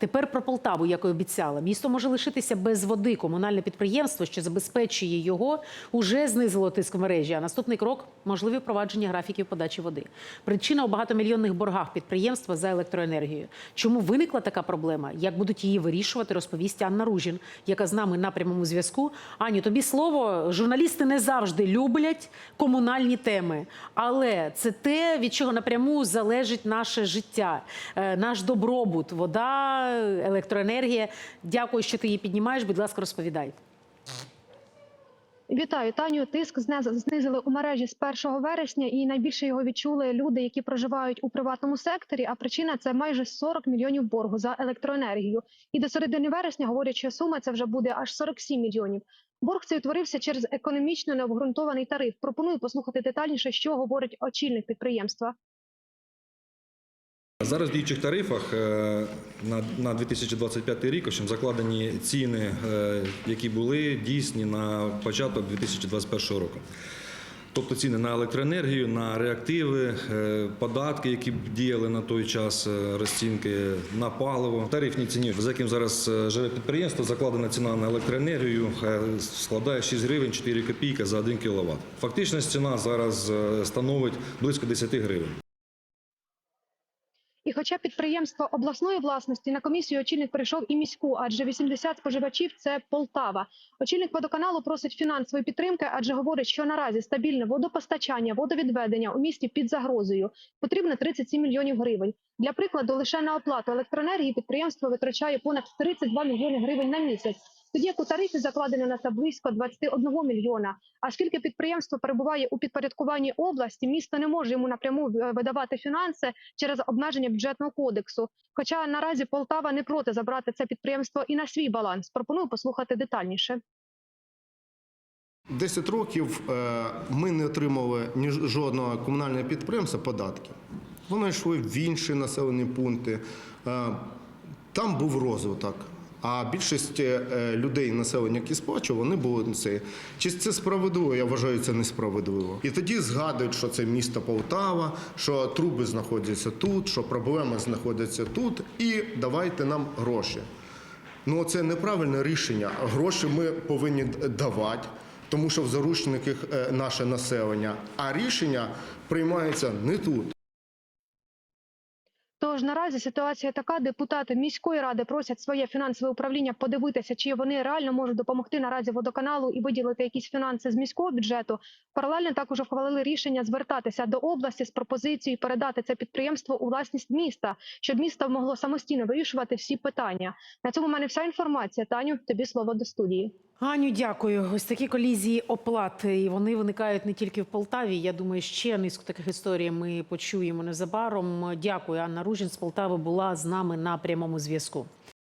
Тепер про Полтаву, як і обіцяла. Місто може лишитися без води. Комунальне підприємство, що забезпечує його, уже знизило тиск мережі. А наступний крок можливі впровадження графіків подачі води. Причина у багатомільйонних боргах підприємства за електроенергію. Чому виникла така проблема? Як будуть її вирішувати, розповість Анна Ружін, яка з нами на прямому зв'язку. Аню, тобі слово. Журналісти не завжди люблять комунальні теми, але це те, від чого напряму залежить наше життя, е, наш добробут, вода, електроенергія. Дякую, що ти її піднімаєш. Будь ласка, розповідай. Вітаю, Таню. Тиск знизили у мережі з 1 вересня, і найбільше його відчули люди, які проживають у приватному секторі. А причина це майже 40 мільйонів боргу за електроенергію. І до середини вересня говорять, що сума це вже буде аж 47 мільйонів. Борг цей утворився через економічно необґрунтований тариф. Пропоную послухати детальніше, що говорить очільник підприємства. Зараз в діючих тарифах е, на, на 2025 рік закладені ціни, е, які були дійсні на початок 2021 року. Тобто ціни на електроенергію, на реактиви, е, податки, які діяли на той час, розцінки на паливо. В тарифній ціні, за яким зараз живе підприємство, закладена ціна на електроенергію складає 6 гривень 4 копійки за 1 кВт. Фактична ціна зараз становить близько 10 гривень. І хоча підприємство обласної власності на комісію очільник прийшов і міську, адже 80 споживачів це Полтава. Очільник водоканалу просить фінансової підтримки, адже говорить, що наразі стабільне водопостачання, водовідведення у місті під загрозою. Потрібно 37 мільйонів гривень. Для прикладу, лише на оплату електроенергії підприємство витрачає понад 32 мільйони гривень на місяць. Тоді як у тарифі закладено на це близько 21 мільйона. А оскільки підприємство перебуває у підпорядкуванні області, місто не може йому напряму е, видавати фінанси через обмеження бюджетного кодексу. Хоча наразі Полтава не проти забрати це підприємство і на свій баланс. Пропоную послухати детальніше. 10 років е, ми не отримали жодного комунального підприємства податків. Вони йшли в інші населені пункти. Е, Там був розвиток. А більшість е, людей, населення, які сплачували, вони були це. Чи це справедливо? Я вважаю, це несправедливо. І тоді згадують, що це місто Полтава, що труби знаходяться тут, що проблеми знаходяться тут, і давайте нам гроші. Ну, це неправильне рішення. Гроші ми повинні давати, тому що в заручниках е, наше населення, а рішення приймається не тут. Наразі ситуація така: депутати міської ради просять своє фінансове управління подивитися, чи вони реально можуть допомогти наразі водоканалу і виділити якісь фінанси з міського бюджету. Паралельно також ухвалили рішення звертатися до області з пропозицією передати це підприємство у власність міста, щоб місто могло самостійно вирішувати всі питання. На цьому в мене вся інформація. Таню, тобі слово до студії. Аню, дякую. Ось такі колізії оплат, і вони виникають не тільки в Полтаві. Я думаю, ще низку таких історій ми почуємо незабаром. Дякую. Анна Ружін з Полтави була з нами на прямому зв'язку.